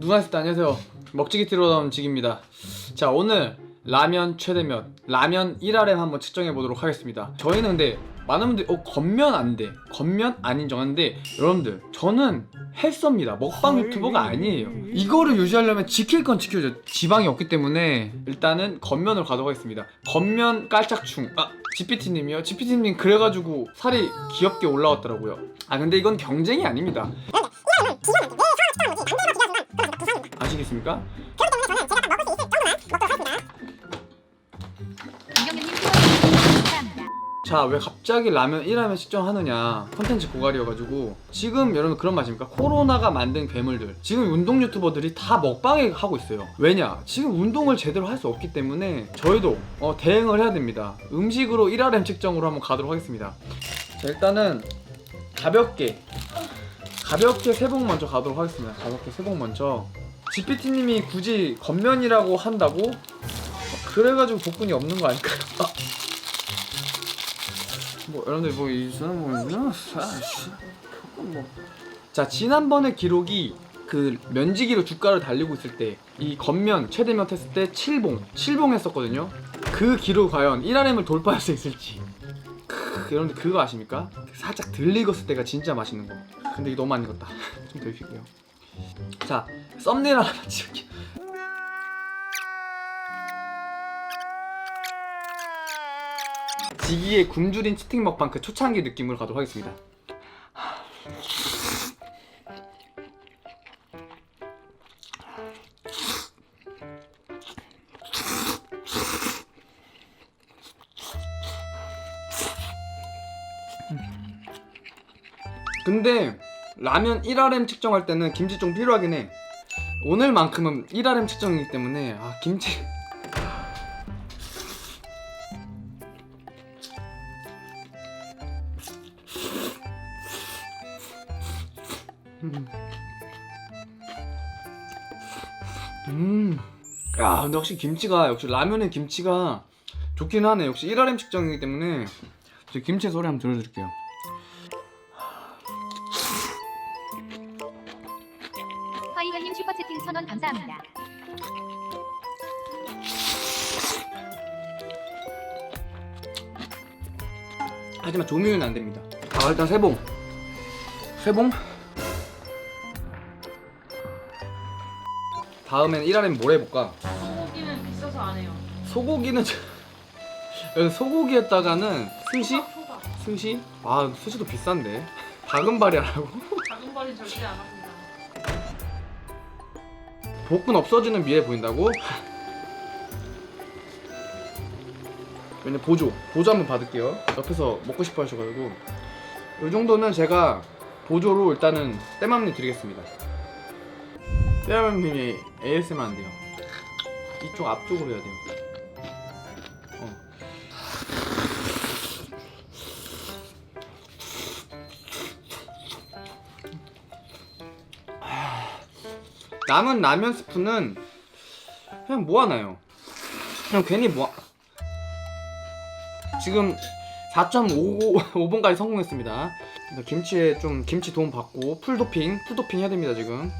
누나스트 안녕하세요. 먹지기 티로 나온 직입니다. 자 오늘 라면 최대면 라면 1RM 한번 측정해 보도록 하겠습니다. 저희는 근데 많은 분들이 어 겉면 안 돼. 겉면 안 인정하는데 여러분들 저는 헬스입니다. 먹방 유튜버가 아니에요. 이거를 유지하려면 지킬 건 지켜야죠. 지방이 없기 때문에 일단은 겉면을 가도록 하겠습니다. 겉면 깔짝충. 아 GPT님이요? GPT님 그래가지고 살이 귀엽게 올라왔더라고요. 아 근데 이건 경쟁이 아닙니다. 아시겠습니까? 김경민님 수고하셨습니다. 감사합니다. 자 왜 갑자기 라면 1라면 측정하느냐. 컨텐츠 고갈이어가지고. 지금 여러분 그런 말입니까? 코로나가 만든 괴물들. 지금 운동 유튜버들이 다 먹방에 하고 있어요. 왜냐? 지금 운동을 제대로 할 수 없기 때문에 저희도 어, 대응을 해야 됩니다. 음식으로 1RM 측정으로 한번 가도록 하겠습니다. 자 일단은 가볍게. 가볍게 세봉 먼저 가도록 하겠습니다. 가볍게 세봉 먼저 GPT님이 굳이 겉면이라고 한다고? 그래가지고 복근이 없는 거 아닐까요? 아. 뭐 여러분들 뭐 이 사람 뭐냐? 뭐. 자 지난번에 기록이 그 면지기로 주가를 달리고 있을 때 이 겉면 최대면 했을 때 7봉 7봉 했었거든요 그 기록 과연 1RM을 돌파할 수 있을지 크, 여러분들 그거 아십니까? 살짝 덜 익었을 때가 진짜 맛있는 거 근데 이거 너무 안 익었다 좀 더 익힐게요 자 썸네일 하나만 찍을게요 지기의 굶주린 치팅 먹방 그 초창기 느낌으로 가도록 하겠습니다. 근데 라면 1RM 측정할 때는 김치 좀 필요하긴 해. 오늘만큼은 1RM 측정이기 때문에 아 김치 음. 야, 근데 확실히 김치가 역시 라면의 김치가 좋긴 하네. 역시 1RM 측정이기 때문에 저 김치 소리 한번 들려드릴게요. 천원 감사합니다. 하지만 조미료는 안 됩니다. 아, 일단 세봉. 세봉. 다음엔 1RM 뭘 해볼까? 소고기는 비싸서 안 해요. 소고기는 저- 여기 소고기에다가는 스시? 초밥. 스시? 아, 스시도 비싼데. 박은발이 하라고? 작은 벌이 절대 안 합니다. 복근 없어지는 미래 보인다고? 왜냐 보조 보조 한번 받을게요. 옆에서 먹고 싶어 하셔가지고. 이 정도는 제가 보조로 일단은 떼맘님 드리겠습니다. 떼맘님이 ASMR 안 돼요. 이쪽 앞쪽으로 해야 돼요 남은 라면 스프는 그냥 모아놔요. 그냥 괜히 모아. 지금 4.5번까지 성공했습니다. 김치에 좀 김치 도움 받고 풀 도핑, 풀 도핑 해야 됩니다 지금.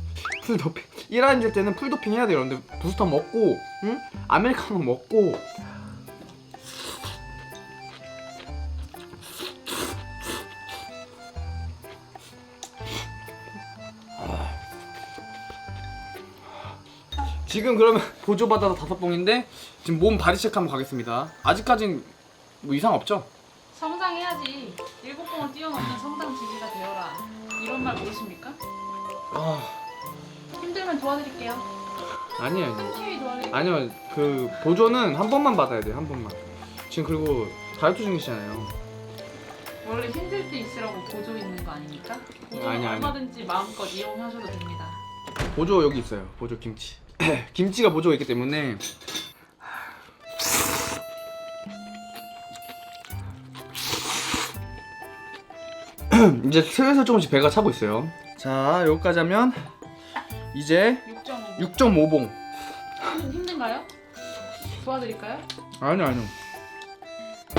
풀 도핑. 1라인 줄 때는 풀 도핑 해야 돼요. 여러분들 부스터 먹고, 응? 아메리카노 먹고. 지금 그러면 보조 받아서 다섯 봉인데 지금 몸 바디 체크 한번 가겠습니다. 아직까진 뭐 이상 없죠? 성장해야지. 일곱 봉을 뛰어넘는 성장 지기가 되어라. 이런 말 모르십니까? 아 힘들면 도와드릴게요. 아니에요 아니에요. 도와드릴게요. 아니요 그 보조는 한 번만 받아야 돼요 한 번만. 지금 그리고 다이어트 중이시잖아요. 원래 힘들 때 있으라고 보조 있는 거 아닙니까? 보조는 아니, 아니. 얼마든지 마음껏 이용하셔도 됩니다. 보조 여기 있어요. 보조 김치. 김치가 보조가 있기 때문에 이제 슬슬 조금씩 배가 차고 있어요. 자 여기까지 하면 이제 6.5봉. 6.5봉. 힘든가요? 도와드릴까요? 아니요 아니요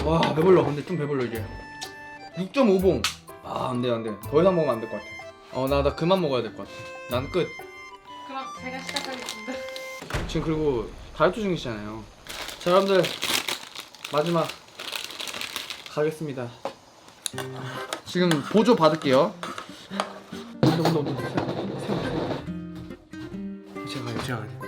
와 배불러 근데 좀 배불러 이제 6.5봉 아 안 돼 안 돼 더 이상 먹으면 안 될 것 같아 어 나 나 그만 먹어야 될 것 같아 난 끝 제가 시작하겠습니다. 지금 그리고 다이어트 중이시잖아요. 자 여러분들 마지막 가겠습니다. 지금 보조 받을게요. 온다 온다 온다. 제가 가요 제가 가요.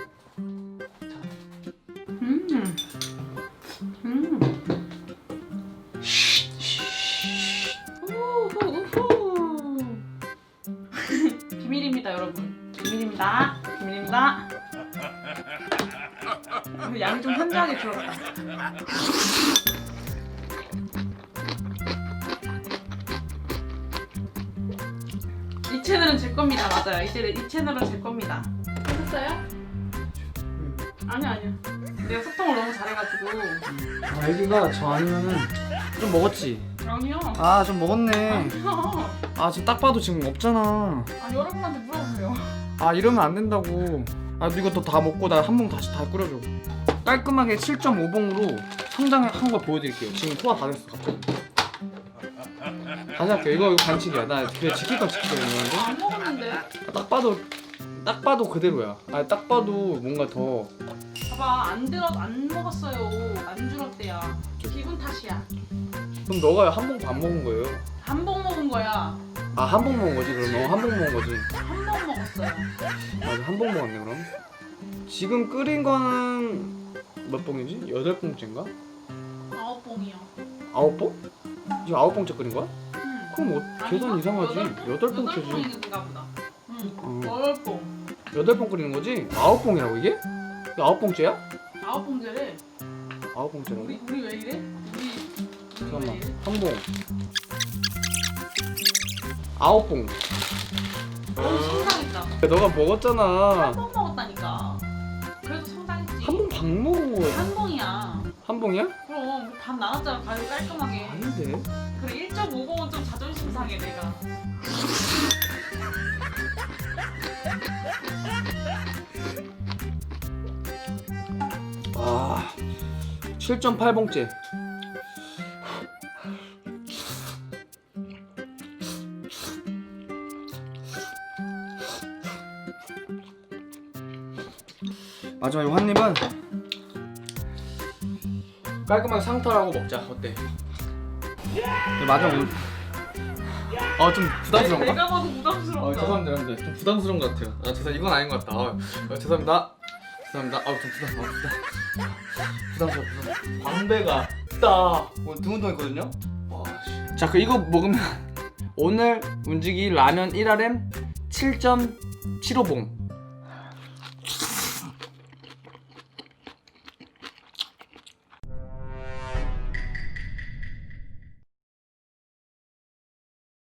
이 채널은 제 겁니다. 맞아요. 이제 이 채널은 제 겁니다. 하셨어요? 아니요, 아니요. 내가 소통을 너무 잘해가지고. 아 애기가 저 아니면은 좀 먹었지. 아니요. 아 좀 먹었네. 아니요. 아 지금 딱 봐도 지금 없잖아. 아 여러분한테 물어보세요. 아 이러면 안 된다고. 아 이거 또다 먹고 나 한 봉 다시 다 끓여줘. 깔끔하게 7.5봉으로 성장한 거 보여드릴게요. 지금 소화 다 됐어. 갑자기. 다시 할게요. 이거 이거 반칙이야. 나 그냥 지킬 건 지키려 했는데 안 먹었는데. 딱 봐도 딱 봐도 그대로야. 아딱 봐도 뭔가 더 봐봐 안 들어 안 먹었어요. 안 줄었대야. 기분 탓이야. 그럼 너가 한 봉 반 먹은 거예요. 한 봉 먹은 거야. 아 한 봉 먹은 거지 그럼 너한봉 먹은 거지. 한 봉 먹었어요. 맞아 한 봉 먹었네 그럼. 지금 끓인 거는 몇 봉이지? 여덟 봉째인가? 아홉 봉이요. 아홉 봉? 지금 아홉 봉째 끓인 거야? 응. 그럼 뭐 계산 이상하지. 여덟 봉째지. 봉인가 보다. 응. 어. 여덟 봉. 여덟 봉 끓이는 거지? 아홉 봉이라고 이게? 이게 아홉 봉째야? 아홉 봉제래. 아홉 봉째라고? 우리 우리 왜 이래? 우리 우리 왜 잠깐만 이래? 한 봉. 아홉 봉. 너무 성장했다. 너가 먹었잖아. 한봉 한 봉이야? 그럼 반 나눴잖아. 가위로 깔끔하게. 아닌데. 그래 1.5봉은 좀 자존심 상해 내가. 아, 7.8봉째. 마지막 이한 입은 깔끔하게 상탈하고 먹자. 어때? 네, 마지막 물. 아좀 부담스러운가? 내가 봐도 부담스러워. 아 죄송합니다 여러분들. 좀 부담스러운 것 같아요. 아 죄송 이건 아닌 것 같다. 아, 아, 죄송합니다. 죄송합니다. 아좀 부담 아, 부담. 부담스러워 부담 광배가 있다. 오늘 등운동 했거든요? 자그 이거 먹으면 오늘 움직이 라면 1RM 7.75봉